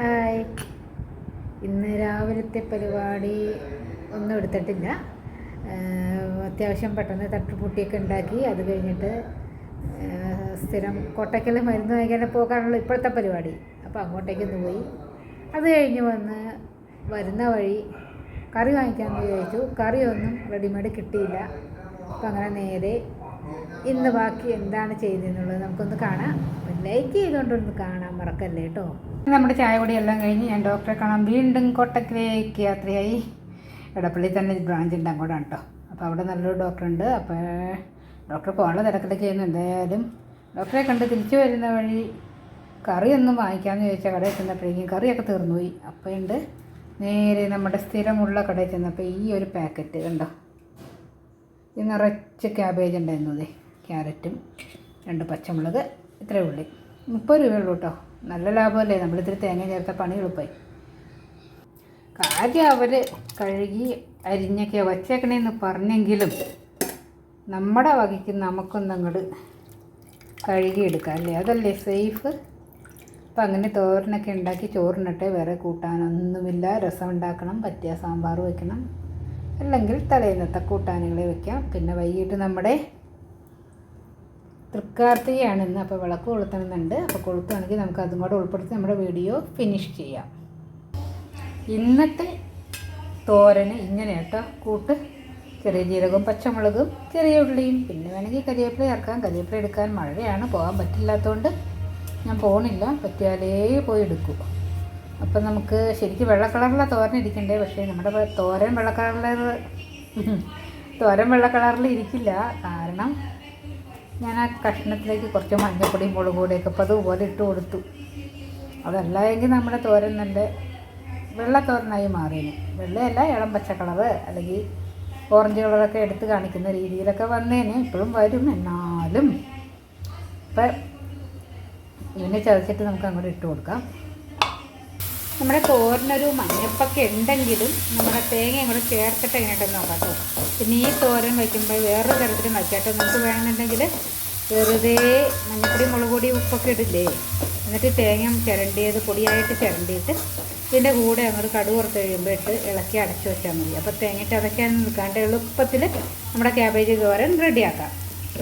Hi. ഇന്ന് രാവിലത്തെ പരിപാടി ഒന്നും എടുത്തിട്ടില്ല. അത്യാവശ്യം പെട്ടെന്ന് തട്ടുപൂട്ടിയൊക്കെ ഉണ്ടാക്കി. അത് കഴിഞ്ഞിട്ട് സ്ഥിരം കോട്ടയ്ക്കൽ മരുന്ന് വാങ്ങിക്കാൻ പോകാനുള്ള ഇപ്പോഴത്തെ പരിപാടി. അപ്പോൾ അങ്ങോട്ടേക്ക് ഒന്ന് പോയി. അത് കഴിഞ്ഞ് വന്ന് വരുന്ന വഴി കറി വാങ്ങിക്കാമെന്ന് വിചാരിച്ചു. കറിയൊന്നും റെഡിമെയ്ഡ് കിട്ടിയില്ല. അപ്പം അങ്ങനെ നേരെ ഇന്ന് ബാക്കി എന്താണ് ചെയ്തതെന്നുള്ളത് നമുക്കൊന്ന് കാണാം. ലൈക്ക് ചെയ്തുകൊണ്ടൊന്ന് കാണാൻ മറക്കല്ലേ കേട്ടോ നമ്മുടെ ചായ കുടിയെല്ലാം കഴിഞ്ഞ് ഞാൻ ഡോക്ടറെ കാണാൻ വീണ്ടും കോട്ടക്കിലേക്ക് യാത്രയായി. എടപ്പള്ളി തന്നെ ബ്രാഞ്ച് ഉണ്ട് അങ്ങോട്ടാണ് കേട്ടോ അപ്പോൾ അവിടെ നല്ലൊരു ഡോക്ടറുണ്ട് അപ്പോൾ ഡോക്ടറെ പോകാനുള്ള തിരക്കിലൊക്കെ ചെയ്യുന്നു എന്തായാലും ഡോക്ടറെ കണ്ട് തിരിച്ചു വരുന്ന വഴി കറിയൊന്നും വാങ്ങിക്കാമെന്ന് ചോദിച്ചാൽ കടയിൽ ചെന്നപ്പോഴേക്കും കറിയൊക്കെ തീർന്നുപോയി. അപ്പോൾ ഉണ്ട് നേരെ നമ്മുടെ സ്ഥിരമുള്ള കടയിൽ ചെന്നപ്പോൾ ഈ ഒരു പാക്കറ്റ് കണ്ടോ? നിറച്ച് ക്യാബേജ് ഉണ്ടായിരുന്നത്. ക്യാരറ്റും രണ്ട് പച്ചമുളക് ഇത്രയേ ഉള്ളൂ. മുപ്പത് രൂപയുള്ളൂ കേട്ടോ. നല്ല ലാഭമല്ലേ? നമ്മളിത്തിരി തേങ്ങ ചേർത്ത പണി എളുപ്പമായി. കാര്യം അവർ കഴുകി അരിഞ്ഞൊക്കെ വച്ചേക്കണേന്ന് പറഞ്ഞെങ്കിലും നമ്മുടെ വകയ്ക്ക് നമുക്കൊന്നങ്ങോട്ട് കഴുകിയെടുക്കാം അല്ലേ? അതല്ലേ സേഫ് അപ്പം അങ്ങനെ തോരനൊക്കെ ഉണ്ടാക്കി ചോറിനിട്ട് വേറെ കൂട്ടാനൊന്നുമില്ല. രസം ഉണ്ടാക്കണം പറ്റിയ സാമ്പാർ വയ്ക്കണം അല്ലെങ്കിൽ തലേന്നത്തെ കൂട്ടാനുകളെ വെക്കാം. പിന്നെ വൈകിട്ട് നമ്മുടെ തൃക്കാർത്തികയാണ് ഇന്ന് അപ്പോൾ വിളക്ക് കൊളുത്തണമെന്നുണ്ട്. അപ്പോൾ കൊളുത്തുകയാണെങ്കിൽ നമുക്ക് അതും കൂടെ ഉൾപ്പെടുത്തി നമ്മുടെ വീഡിയോ ഫിനിഷ് ചെയ്യാം. ഇന്നത്തെ തോരന് ഇങ്ങനെ കേട്ടോ കൂട്ട് ചെറിയ ജീരകവും പച്ചമുളകും ചെറിയ ഉള്ളിയും പിന്നെ വേണമെങ്കിൽ കരിവേപ്പില ചേർക്കാം. കരിവേപ്പില എടുക്കാൻ മഴയാണ് പോകാൻ പറ്റില്ലാത്തതുകൊണ്ട് ഞാൻ പോകണില്ല പറ്റിയാലേ പോയി എടുക്കൂ. അപ്പം നമുക്ക് ശരിക്കും വെള്ള തോരൻ ഇരിക്കണ്ടേ? പക്ഷേ നമ്മുടെ തോരൻ വെള്ള തോരൻ വെള്ള കളറിൽ ഇരിക്കില്ല. കാരണം ഞാൻ ആ കഷ്ണത്തിലേക്ക് കുറച്ച് മഞ്ഞപ്പൊടിയും മുളക് പൊടിയൊക്കെ അപ്പോൾ അതുപോലെ ഇട്ട് കൊടുത്തു. അതല്ല എങ്കിൽ നമ്മുടെ തോരൻ നല്ല വെള്ള മാറിയേനെ വെള്ളയല്ല ഇളം പച്ച കളറ് അല്ലെങ്കിൽ ഓറഞ്ച് കളറൊക്കെ എടുത്ത് കാണിക്കുന്ന രീതിയിലൊക്കെ വന്നേനെ. ഇപ്പോഴും വരും. എന്നാലും ഇപ്പം ഇതിനെ ചതച്ചിട്ട് നമുക്ക് അങ്ങോട്ട് ഇട്ട് കൊടുക്കാം. നമ്മുടെ തോരനൊരു മഞ്ഞപ്പൊക്കെ ഉണ്ടെങ്കിലും നമ്മുടെ തേങ്ങ അങ്ങോട്ട് ചേർത്തിട്ട് എങ്ങനെയുണ്ടെന്ന് നോക്കാം കേട്ടോ പിന്നെ ഈ തോരൻ വയ്ക്കുമ്പോൾ വേറൊരു തരത്തിൽ വയ്ക്കാട്ടോ നമുക്ക് വേണമെന്നുണ്ടെങ്കിൽ വെറുതെ മഞ്ഞപ്പൊടി മുളക് പൊടി ഉപ്പൊക്കെ ഇടില്ലേ? എന്നിട്ട് തേങ്ങ ചിരണ്ടിയത് പൊടിയായിട്ട് ചിരണ്ടിയിട്ട് ഇതിന്റെ കൂടെ അങ്ങോട്ട് കടുക് പുറത്ത് കഴിയുമ്പോൾ ഇട്ട് ഇളക്കി അടച്ചു വെച്ചാൽ മതി. അപ്പോൾ തേങ്ങ ചതയ്ക്കാൻ നിൽക്കാണ്ട് എളുപ്പത്തിൽ നമ്മുടെ ക്യാബേജ് തോരൻ റെഡിയാക്കാം.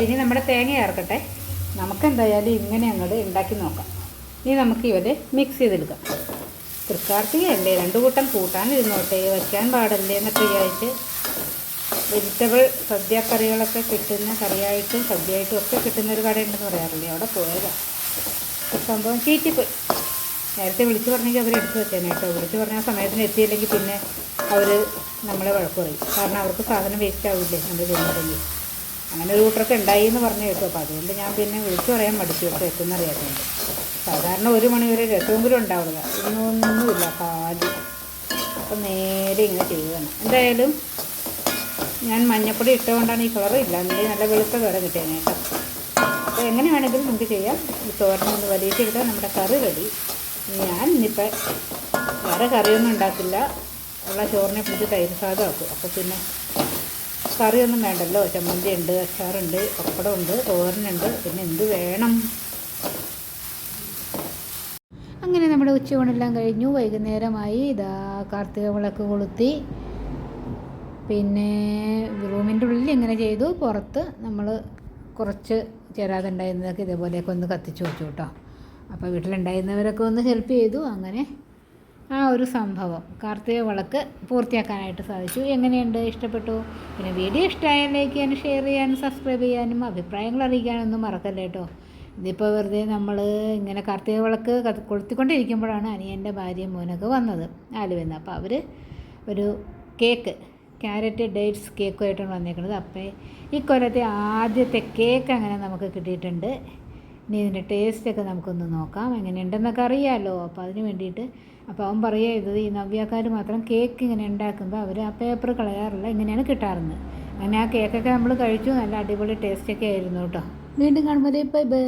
ഇനി നമ്മുടെ തേങ്ങ ചേർക്കട്ടെ. നമുക്ക് എന്തായാലും ഇങ്ങനെ അങ്ങോട്ട് ഉണ്ടാക്കി നോക്കാം. ഇനി നമുക്ക് ഇവരെ മിക്സ് ചെയ്തെടുക്കാം. തൃക്കാർത്തികയല്ലേ രണ്ടു കൂട്ടം കൂട്ടാനിരുന്നോട്ടെ വയ്ക്കാൻ പാടല്ലേ എന്നൊക്കെ വിചാരിച്ച് വെജിറ്റബിൾ സദ്യ കറികളൊക്കെ കിട്ടുന്ന കറിയായിട്ടും സദ്യയായിട്ടും ഒക്കെ കിട്ടുന്ന ഒരു കടയുണ്ടെന്ന് പറയാറില്ലേ? അവിടെ പോയതാ. സംഭവം ചീറ്റിപ്പോയി. നേരത്തെ വിളിച്ചു പറഞ്ഞെങ്കിൽ അവർ എടുത്തു വെച്ചേനെ കേട്ടോ. വിളിച്ചു പറഞ്ഞ സമയത്തിന് എത്തിയില്ലെങ്കിൽ പിന്നെ അവർ നമ്മളെ വഴക്ക് പറയും കാരണം അവർക്ക് സാധനം വേസ്റ്റ് ആവില്ലേ? നമ്മൾ ചെയ്യുന്നില്ലെങ്കിൽ അങ്ങനെ ഒരു കൂട്ടർക്ക് ഉണ്ടായി എന്ന് പറഞ്ഞു കേട്ടു. അപ്പോൾ അതുകൊണ്ട് ഞാൻ പിന്നെ വിളിച്ചു പറയാൻ മടിച്ചു. കേട്ടോ എത്തുന്നറിയാത്തതുകൊണ്ട് സാധാരണ ഒരു മണി വരെ രസമെങ്കിലും ഉണ്ടാവില്ല. ഇന്നൊന്നുമില്ല കാലി അപ്പം നേരെ ഇങ്ങനെ ചെയ്യുകയാണ് എന്തായാലും ഞാൻ മഞ്ഞപ്പൊടി ഇട്ടുകൊണ്ടാണ് ഈ കളർ ഇല്ല. നല്ല വെളുത്ത കളർ കിട്ടിയത് കേട്ടോ. അപ്പോൾ എങ്ങനെ വേണമെങ്കിലും നമുക്ക് ചെയ്യാം. ഈ തോരൻ ഒന്ന് വലിയിട്ടെടുത്താൽ നമ്മുടെ കറി റെഡി. ഞാൻ ഇന്നിപ്പോൾ വേറെ കറിയൊന്നും ഉണ്ടാക്കില്ല. ഉള്ള ചോറിനെ പിടിച്ച് തൈര് സാധമാക്കും അപ്പോൾ പിന്നെ കറിയൊന്നും വേണ്ടല്ലോ. ചമ്മന്തി ഉണ്ട് അച്ചാറുണ്ട് പപ്പടമുണ്ട് തോരനുണ്ട്. പിന്നെ എന്ത് വേണം? അങ്ങനെ നമ്മുടെ ഉച്ചയൂണെല്ലാം കഴിഞ്ഞു. വൈകുന്നേരമായി ഇതാ കാർത്തിക വിളക്ക് കൊളുത്തി. പിന്നെ റൂമിന്റെ ഉള്ളിൽ ഇങ്ങനെ ചെയ്തു. പുറത്ത് നമ്മൾ കുറച്ച് ചേരാതുണ്ടായിരുന്നതൊക്കെ ഇതേപോലെയൊക്കെ ഒന്ന് കത്തിച്ചു വെച്ചു കേട്ടോ. അപ്പോൾ വീട്ടിലുണ്ടായിരുന്നവരൊക്കെ ഒന്ന് ഹെൽപ്പ് ചെയ്തു. അങ്ങനെ ആ ഒരു സംഭവം. കാർത്തിക വിളക്ക് പൂർത്തിയാക്കാനായിട്ട് സാധിച്ചു. എങ്ങനെയുണ്ട്? ഇഷ്ടപ്പെട്ടു? പിന്നെ വീഡിയോ ഇഷ്ടമായാൽ ലൈക്ക് ചെയ്യാനും ഷെയർ ചെയ്യാനും സബ്സ്ക്രൈബ് ചെയ്യാനും അഭിപ്രായങ്ങൾ അറിയിക്കാനൊന്നും മറക്കല്ലേ കേട്ടോ ഇതിപ്പോൾ വെറുതെ നമ്മൾ ഇങ്ങനെ കാർത്തിക വിളക്ക് കൊളുത്തിക്കൊണ്ടിരിക്കുമ്പോഴാണ് അനിയന്റെ ഭാര്യയും മോനൊക്കെ വന്നത്. ആലുവെന്ന് അപ്പോൾ അവർ ഒരു കേക്ക് ക്യാരറ്റ് ഡേറ്റ്സ് കേക്കുമായിട്ടാണ് വന്നേക്കുന്നത്. അപ്പോൾ ഈ കൊല്ലത്തെ ആദ്യത്തെ കേക്ക് അങ്ങനെ നമുക്ക് കിട്ടിയിട്ടുണ്ട്. ഇനി ഇതിന്റെ ടേസ്റ്റൊക്കെ നമുക്കൊന്ന് നോക്കാം. എങ്ങനെയുണ്ടെന്നൊക്കെ അറിയാമല്ലോ അപ്പോൾ അതിന് വേണ്ടിയിട്ട് അപ്പോൾ അവൻ പറയുക ഇത് ഈ നവ്യക്കാർ മാത്രം കേക്ക് ഇങ്ങനെ ഉണ്ടാക്കുമ്പോൾ അവർ ആ പേപ്പർ കളയാറില്ല ഇങ്ങനെയാണ് കിട്ടാറുന്നത്. അങ്ങനെ ആ കേക്കൊക്കെ നമ്മൾ കഴിച്ചു. നല്ല അടിപൊളി ടേസ്റ്റൊക്കെ ആയിരുന്നു കേട്ടോ. വീണ്ടും കാണുമ്പോൾ ബൈ ബൈ